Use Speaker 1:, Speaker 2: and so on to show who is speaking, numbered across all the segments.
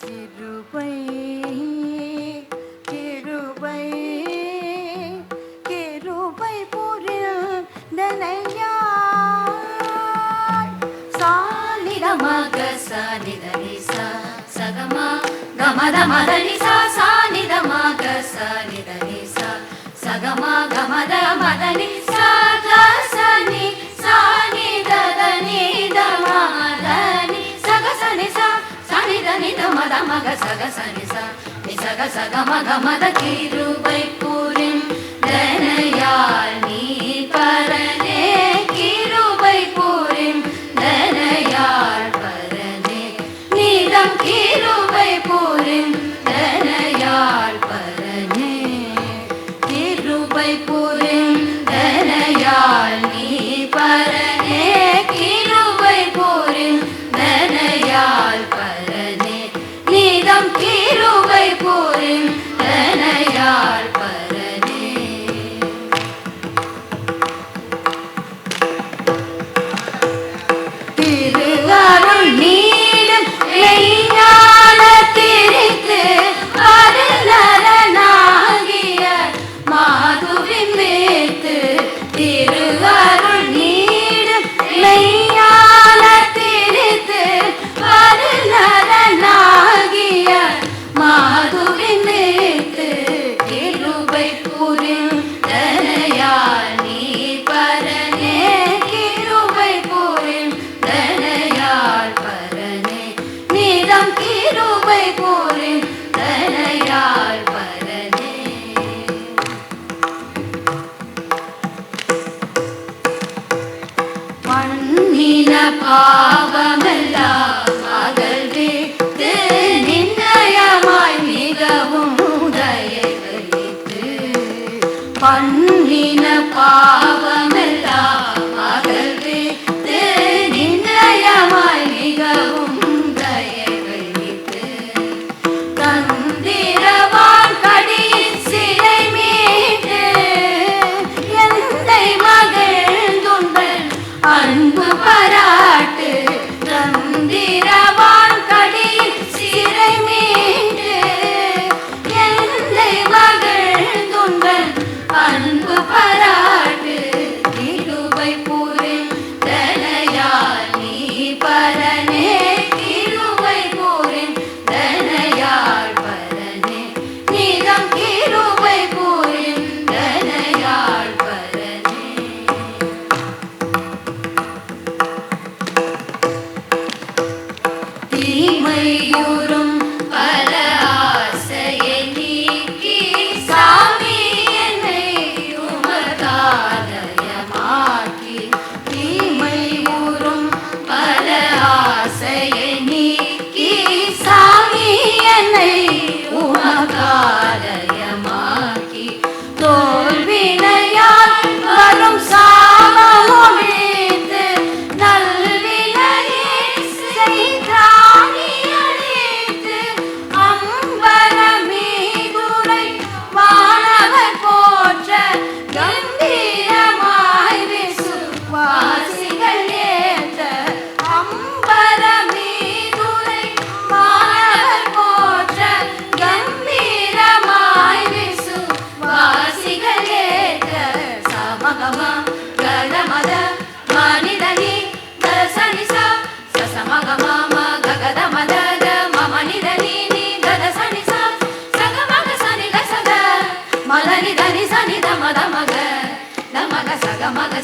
Speaker 1: சிறுபை கிருபை கிருபை பொருள் தனையார் சாலிடமாக சாலிதரிசா சகமா கமத மதனிசா மத மக சக சரி சரி சக சக மக மத கிருபை புரிம் தனையால் நீ பரனே கிருபை புரிம் தனையால் பரனே. நீதம் கிருபை புரிம் பண்ணின பாவமெல்லாம். say.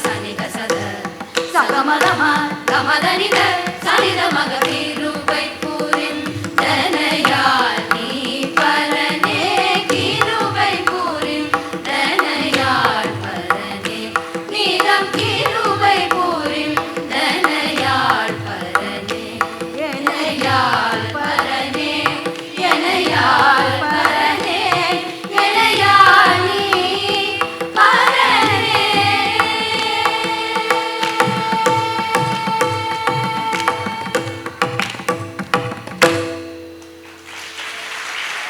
Speaker 1: సని గసద సగమ రమ రమ